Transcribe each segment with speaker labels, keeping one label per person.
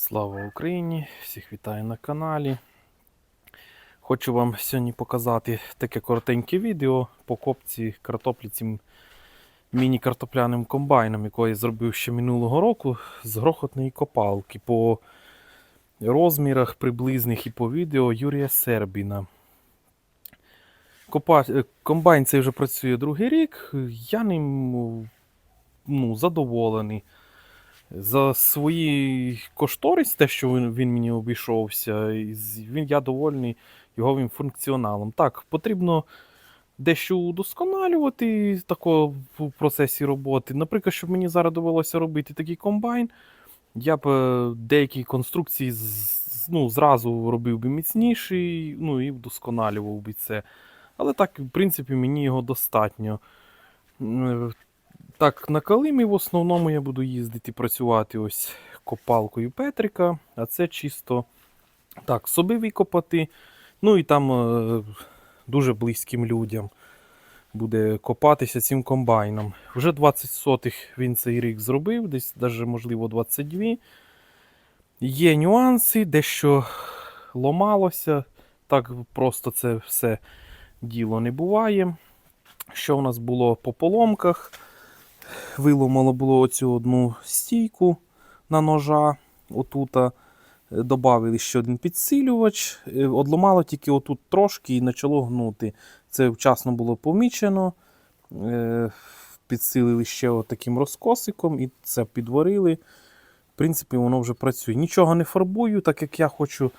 Speaker 1: Слава Україні! Всіх вітаю на каналі. Хочу вам сьогодні показати таке коротеньке відео по копці картоплі цим міні-картопляним комбайном, який я зробив ще минулого року з грохотної копалки по розмірах приблизних і по відео Юрія Сербіна. Копа... Комбайн цей вже працює другий рік. Я ним ну, задоволений за свої кошторис, те, що він, він мені обійшовся, він, я довольний його функціоналом. Так, потрібно дещо удосконалювати такого в процесі роботи. Наприклад, щоб мені зараз довелося робити такий комбайн, я б е, деякі конструкції ну, зразу робив би міцніший, ну і вдосконалював би це. Але так, в принципі, мені його достатньо. Так, на Калимі в основному я буду їздити працювати ось копалкою Петрика, а це чисто так, собі викопати. Ну і там е, дуже близьким людям буде копатися цим комбайном. Вже 20 сотих він цей рік зробив, десь навіть, можливо, 22. Є нюанси, дещо ломалося. Так просто це все діло не буває. Що в нас було по поломках? Виломало було оцю одну стійку на ножа. Отута. Е, Добавили ще один підсилювач. Е, Одломало тільки отут трошки і почало гнути. Це вчасно було помічено. Е, Підсилили ще таким розкосиком і це підварили. В принципі, воно вже працює. Нічого не фарбую, так як я хочу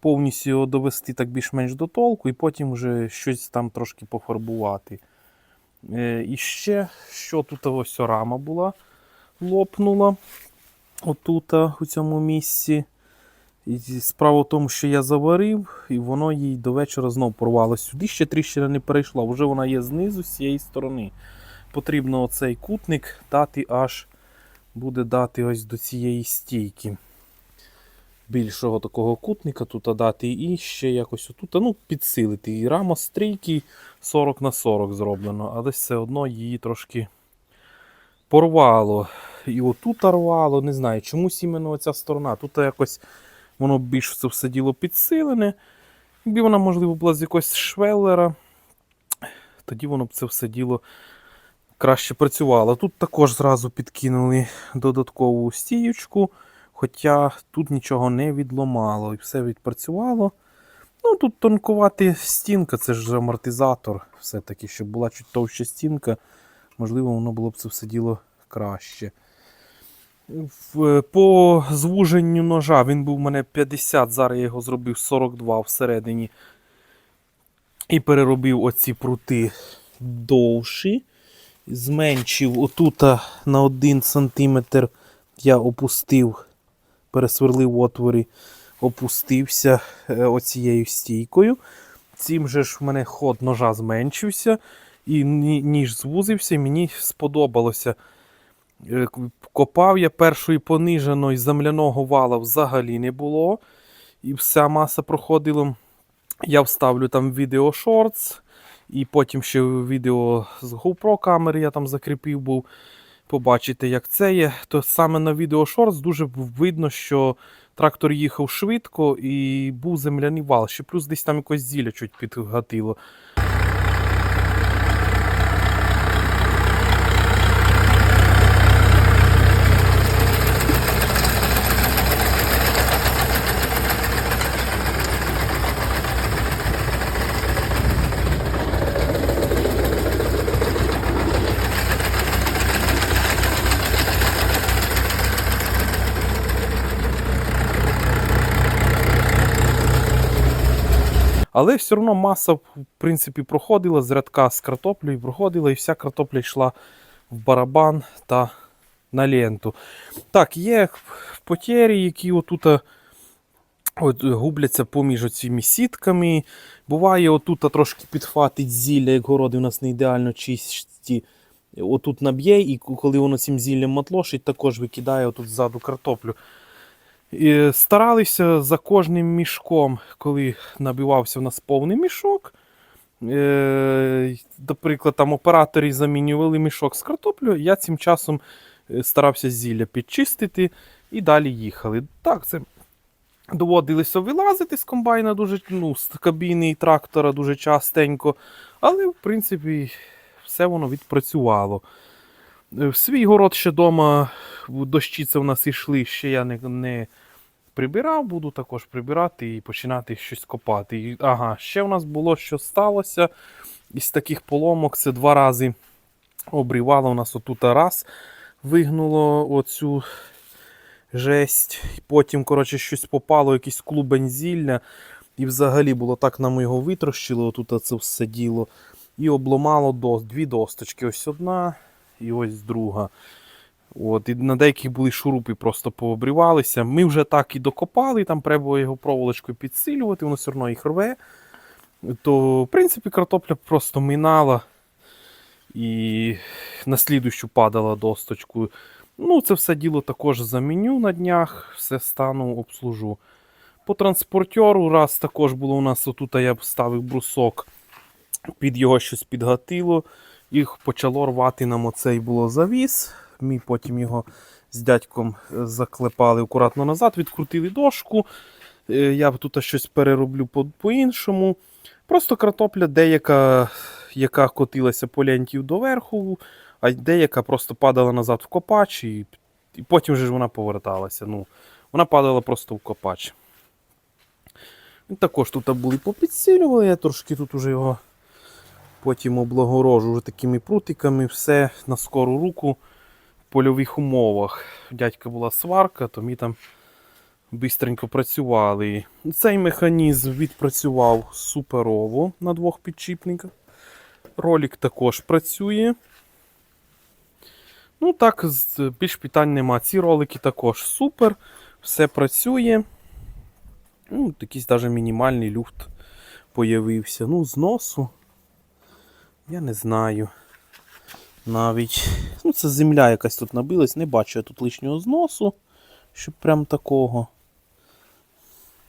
Speaker 1: повністю довести так більш-менш до толку, і потім вже щось там трошки пофарбувати. Е, І ще, що тут ось рама була, лопнула отут, у цьому місці. І справа в тому, що я заварив, і воно їй до вечора знов порвалося. Сюди ще тріщина не перейшла, вже вона є знизу з цієї сторони. Потрібно оцей кутник дати аж буде дати ось до цієї стійки. Більшого такого кутника тут дати і ще якось отут, ну, підсилити. І рама стрійки 40 на 40 зроблено, але все одно її трошки порвало. І отут рвало, не знаю, чомусь іменно оця сторона. Тут якось воно більш це все діло підсилене. Якби вона, можливо, була з якогось швеллера, тоді воно б це все діло краще працювало. Тут також зразу підкинули додаткову стіючку, хоча тут нічого не відломало і все відпрацювало. Ну, тут тонкувати стінка, це ж амортизатор, все-таки, щоб була чуть товща стінка, можливо, воно було б це все діло краще. По звуженню ножа він був у мене 50, зараз я його зробив 42 всередині. І переробив оці прути довші. Зменшив отут на 1 см я опустив, пересверлив отворі, опустився е, оцією стійкою. Цим же ж в мене ход ножа зменшився, і ніж звузився, мені сподобалося. Е, Копав я першої пониженої земляного вала взагалі не було. І вся маса проходила. Я вставлю там відео шортс, і потім ще відео з GoPro камери я там закріпив був. Побачите, як це є. То саме на відео шорс дуже видно, що трактор їхав швидко і був земляний вал. Ще плюс десь там якось зілля чуть підгатило. Але все одно маса, в принципі, проходила з рядка з картоплею, проходила, і вся картопля йшла в барабан та на ленту. Так, є потері, які отут от, губляться поміж цими сітками. Буває, отут трошки підхватить зілля, як городи у нас не ідеально чисті. Отут наб'є, і коли воно цим зіллям матлошить, також викидає отут ззаду картоплю. І старалися за кожним мішком, коли набивався в нас повний мішок. Е, наприклад, там оператори замінювали мішок з картоплею, я цим часом е, старався зілля підчистити і далі їхали. Так, це доводилося вилазити з комбайна дуже, ну, з кабіни і трактора дуже частенько, але в принципі все воно відпрацювало. Е, В свій город ще вдома дощі це в нас ішли, ще я не, не прибирав, буду також прибирати і починати щось копати. І, ага, ще в нас було, що сталося із таких поломок. Це два рази обрівало у нас отут раз, вигнуло оцю жесть. Потім, коротше, щось попало, якийсь клубень зілля. І взагалі було так нам його витрощило, отут це все діло. І обломало до, дві досточки. Ось одна і ось друга. От, і на деяких були шурупи, просто пообрівалися. Ми вже так і докопали, там треба було його проволочкою підсилювати, воно все одно їх рве. То, в принципі, картопля просто минала і на слідущу падала досточку. Ну, це все діло також заміню на днях, все стану, обслужу. По транспортеру, раз також було у нас отут, я ставив брусок, під його щось підгатило, і почало рвати нам оцей було завіс. Ми потім його з дядьком е, заклепали акуратно назад, відкрутили дошку. Е, Я тут щось перероблю по- по-іншому. Просто картопля деяка, яка котилася по лентів доверху, а деяка просто падала назад в копач, і, і потім вже ж вона поверталася. Ну, вона падала просто в копач. Також тут були попідсилювали, я трошки тут уже його потім облагорожу вже такими прутиками, все на скору руку польових умовах. У Дядька була сварка, то ми там бистренько працювали. Цей механізм відпрацював суперово на двох підшипниках. Ролик також працює. Ну так, більш питань нема. Ці ролики також супер, все працює. Ну, якийсь навіть мінімальний люфт появився. Ну, зносу. Я не знаю. Навіть. Ну, це земля якась тут набилась, не бачу я тут лишнього зносу, щоб прям такого.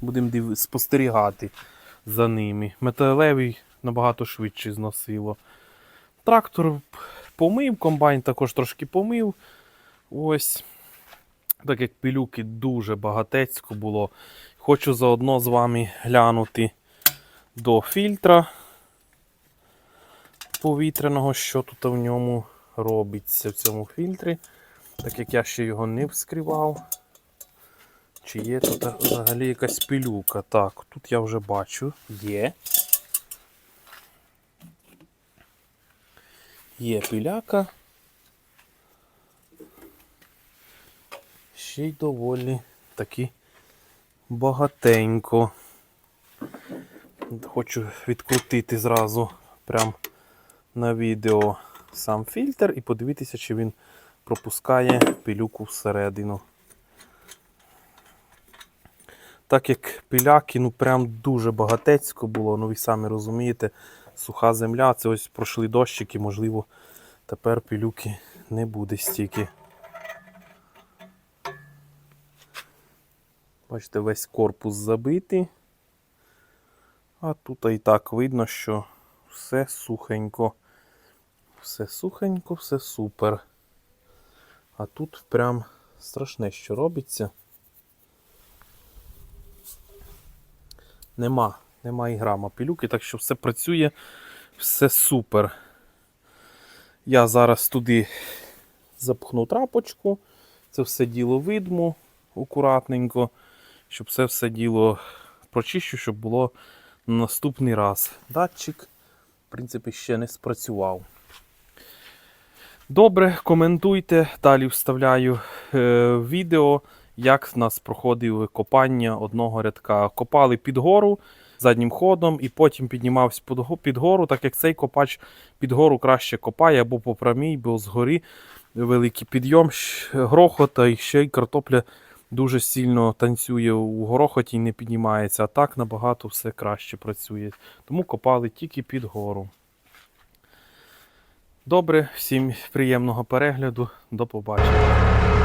Speaker 1: Будемо див... спостерігати за ними. Металевий набагато швидше зносило. Трактор помив, комбайн також трошки помив. Ось. Так як пилюки дуже багатецько було. Хочу заодно з вами глянути до фільтра повітряного, що тут в ньому робиться в цьому фільтрі. Так як я ще його не вскривав. Чи є тут взагалі якась пилюка? Так, тут я вже бачу. Є. Є пиляка. Ще й доволі таки багатенько. Хочу відкрутити зразу прям на відео сам фільтр і подивитися, чи він пропускає пилюку всередину. Так як пиляки, ну прям дуже багатецько було, ну ви самі розумієте, суха земля, це ось пройшли дощики, можливо, тепер пилюки не буде стільки. Бачите, весь корпус забитий. А тут і так видно, що все сухенько. Все сухенько, все супер. А тут прям страшне, що робиться. Нема, нема і грама пилюки, так що все працює, все супер. Я зараз туди запхну трапочку, це все діло видму акуратненько, щоб все все діло прочищу, щоб було на наступний раз. Датчик, в принципі, ще не спрацював. Добре, коментуйте. Далі вставляю е, відео, як в нас проходив копання одного рядка. Копали під гору заднім ходом і потім піднімався під гору, так як цей копач під гору краще копає або по прямій, бо згорі великий підйом, щ- грохот, а і ще й картопля дуже сильно танцює у грохоті і не піднімається. А так набагато все краще працює. Тому копали тільки під гору. Добре, всім приємного перегляду. До побачення.